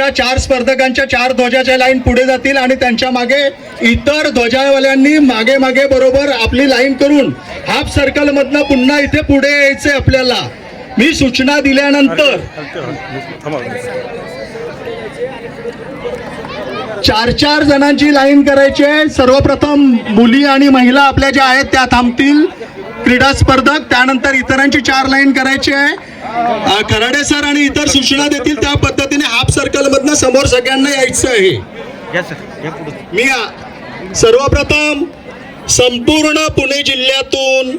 आमच्या चार स्पर्धकांच्या चार ध्वजाच्या लाईन पुढे जातील आणि त्यांच्या मागे इतर ध्वजावाल्यांनी मागे मागे बरोबर आपली लाईन करून हाफ सर्कल मधनं पुन्हा इथे पुढे यायचे आपल्याला. मी सूचना दिल्यानंतर चार चार जणांची लाईन करायची आहे. सर्वप्रथम मुली आणि महिला आपल्या ज्या आहेत त्या थांबतील. क्रीडा स्पर्धक त्यानंतर इतरांची चार लाईन करायची आहे. खराडे सर आणि इतर सूचना देतील त्या पद्धतीने हाफ सर्कल मधनं समोर सगळ्यांना यायचं आहे. मी सर्वप्रथम संपूर्ण पुणे जिल्ह्यातून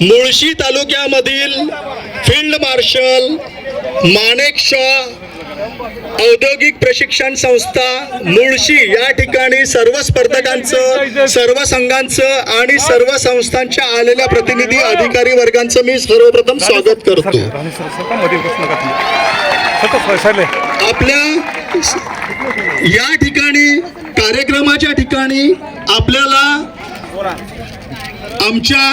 मुळशी तालुक्यामधील फील्ड मार्शल माणेक शॉ औद्योगिक प्रशिक्षण संस्था मुळशी या ठिकाणी सर्व स्पर्धकांचं सर्व संघांचं आणि सर्व संस्थांच्या आलेल्या प्रतिनिधी अधिकारी वर्गांचं मी सर्वप्रथम स्वागत करतो. आपल्या या ठिकाणी कार्यक्रमाच्या ठिकाणी आपल्याला आमच्या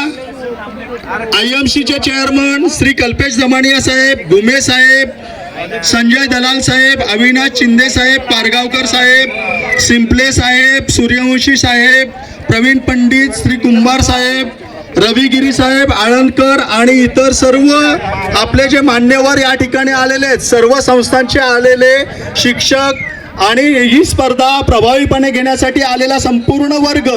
आय एम सीचे चेअरमन श्री कल्पेश दमानिया साहेब गुमे साहेब संजय दलाल साहेब अविनाश शिंदे साहेब पारगावकर साहेब सिंपले साहेब सूर्यवंशी साहेब प्रवीण पंडित श्री कुंभार साहेब रविगिरी साहेब आळंदकर आणि इतर सर्व आपले जे मान्यवर या ठिकाणी आलेले आहेत सर्व संस्थांचे आलेले शिक्षक आणि ही स्पर्धा प्रभावीपणे घेण्यासाठी आलेला संपूर्ण वर्ग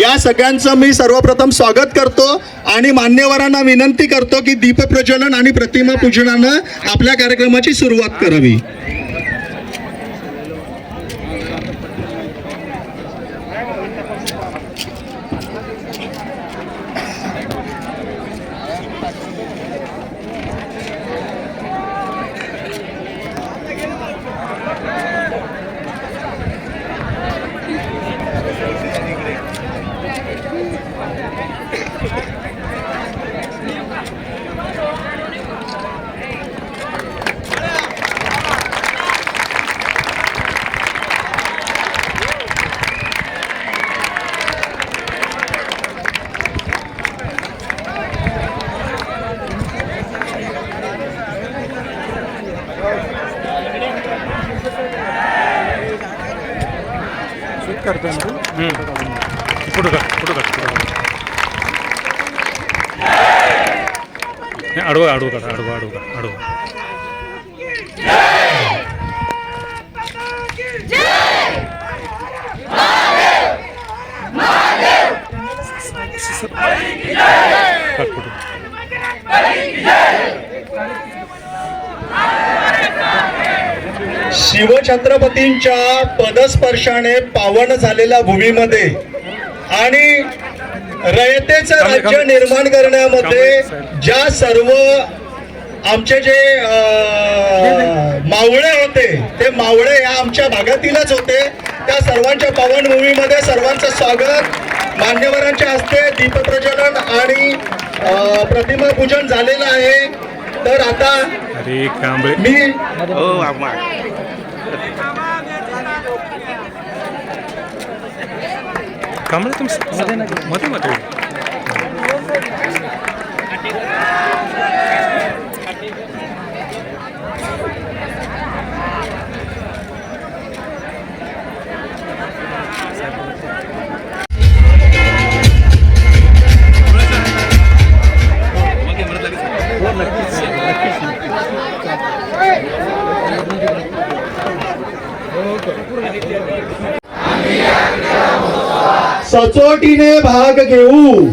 या सगळ्यांचं मी सर्वप्रथम स्वागत करतो आणि मान्यवरांना विनंती करतो की दीपप्रज्वलन आणि प्रतिमा पूजनानं आपल्या कार्यक्रमाची सुरुवात करावी. करतोय पुढं का पुढं का पुढं का नाही आडवा आडवा शिवछत्रपतींच्या पदस्पर्शाने पावन झालेल्या भूमीमध्ये आणि रयतेचं राज्य निर्माण करण्यामध्ये ज्या सर्व आमचे जे मावळे होते ते मावळे या आमच्या भागातीलच होते. त्या सर्वांच्या पावनभूमीमध्ये सर्वांचं स्वागत. मान्यवरांच्या हस्ते दीपप्रज्वलन आणि प्रतिमा पूजन झालेलं आहे. तर आता अरे कांबळे. मी हो आम्हा. कांबळे तुम्ही मध्ये मध्ये. सचोटीने भाग घेऊ.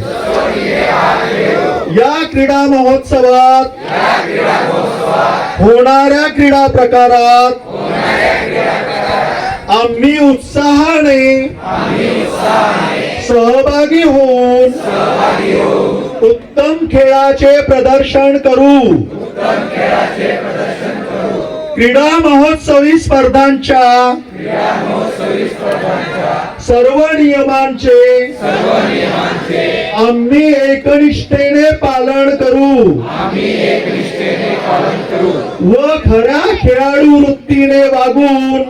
या क्रीडा महोत्सवात होणाऱ्या क्रीडा प्रकारात आम्ही उत्साहाने सहभागी होऊन उत्तम खेळाचे प्रदर्शन करू. क्रीडा महोत्सवी स्पर्धांच्या सर्व नियमांचे आम्ही एकनिष्ठेने पालन करू. व खऱ्या खेळाडू वृत्तीने वागून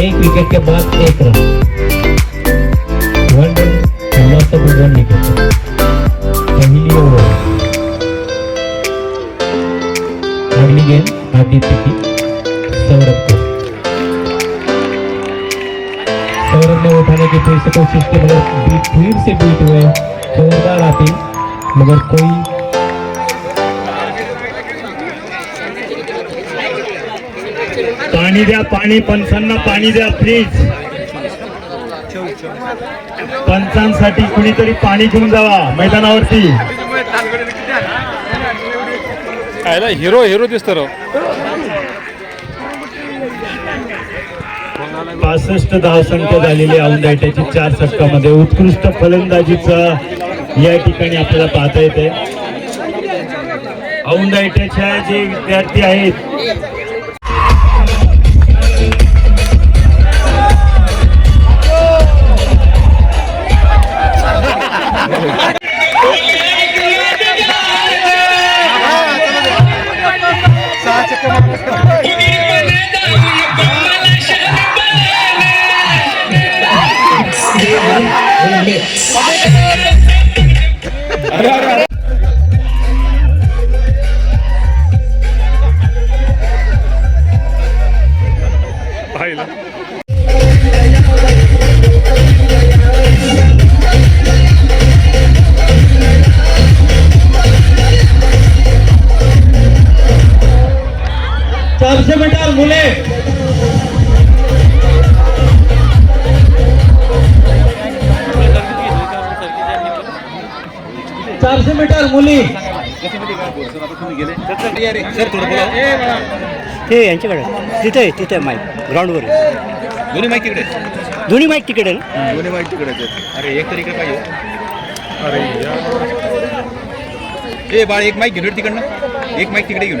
एक विकेट के बाद एक run one run and lost up with one पहली ओवर अगली गेंद आदित्य की सौरभ को सौरभ ने उठाने की फिर से कोशिश की, मगर फिर से बीट हुए। जोरदार आते, मगर कोई पाणी द्या पाणी पंचांना पाणी द्या प्लीज पंचांसाठी कुणीतरी पाणी घेऊन जावा मैदानावरती. कायला हिरो हिरो दिसतो पासष्ट धावसंख्या झालेली औंधाट्याची चार षटकामध्ये उत्कृष्ट फलंदाजीचा या ठिकाणी आपल्याला पाहता येते औंधाट्याच्या जे विद्यार्थी आहेत चारशे मीटर मुले. चारशे मीटर मुली. ते यांच्याकडे. तिथे आहे, तिथे माईक. ग्राउंडवर आहे. दोन्ही माहिती तिकडे. दोन्ही माईक तिकडे ना? दोन्ही माहिती तिकडे अरे एक तर इकडे पाहिजे. अरे यार ए बाळ एक माईक घेऊन ये तिकडनं. एक माईक तिकडे घेऊन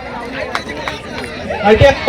टी आय आय टी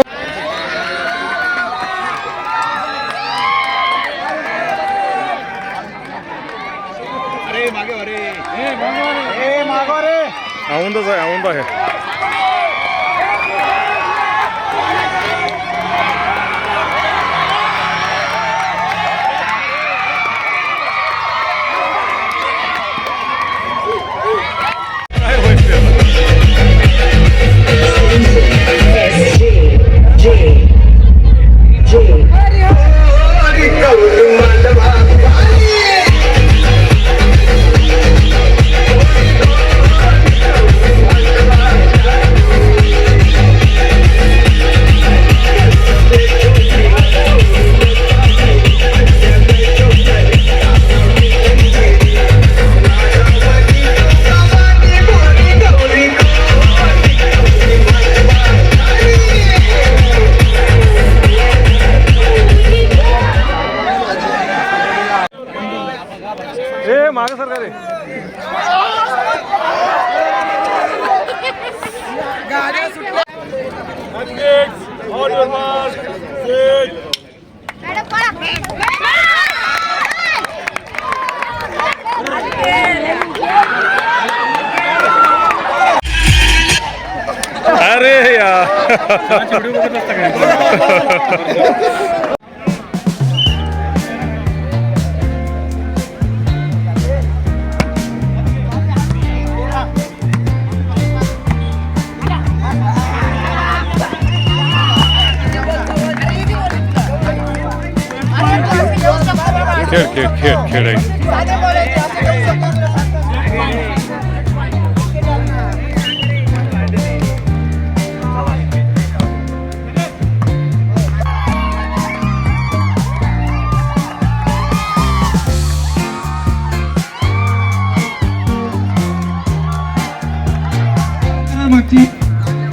यार खेळ खेळ खेळ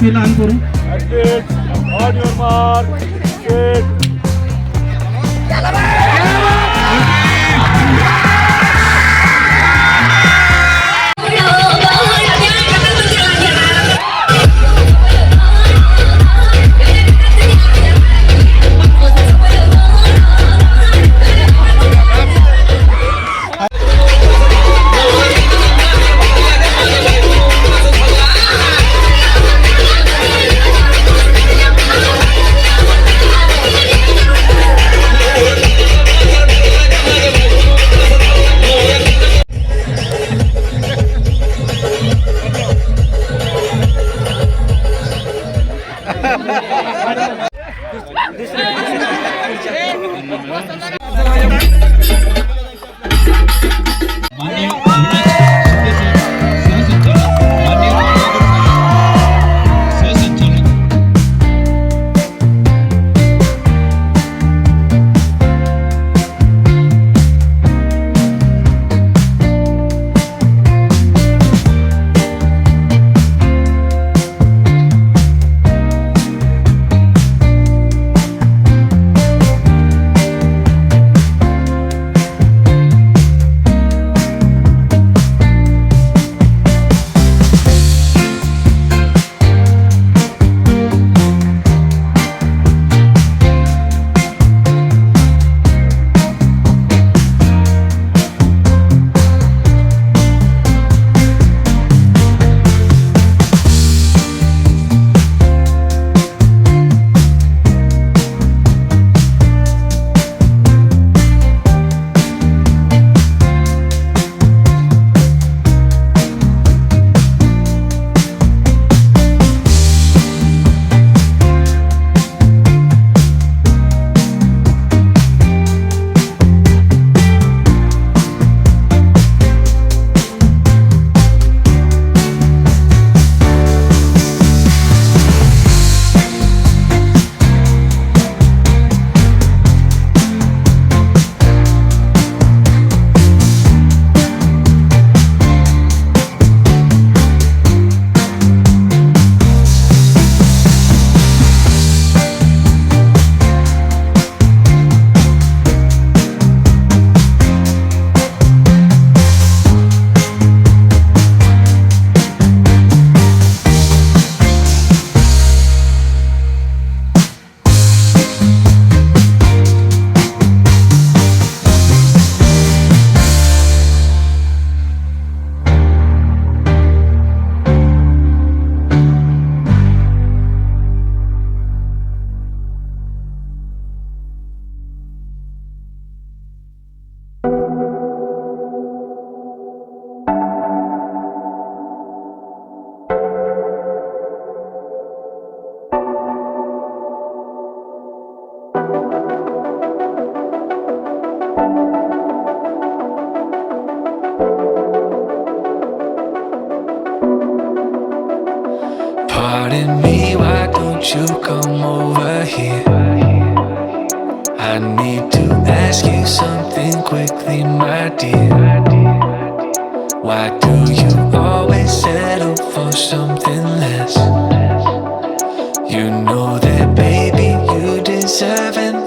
Vielen Dank, Guru. Exit. On your mark. Why do you always settle for something less? You know that, baby, you deserve it.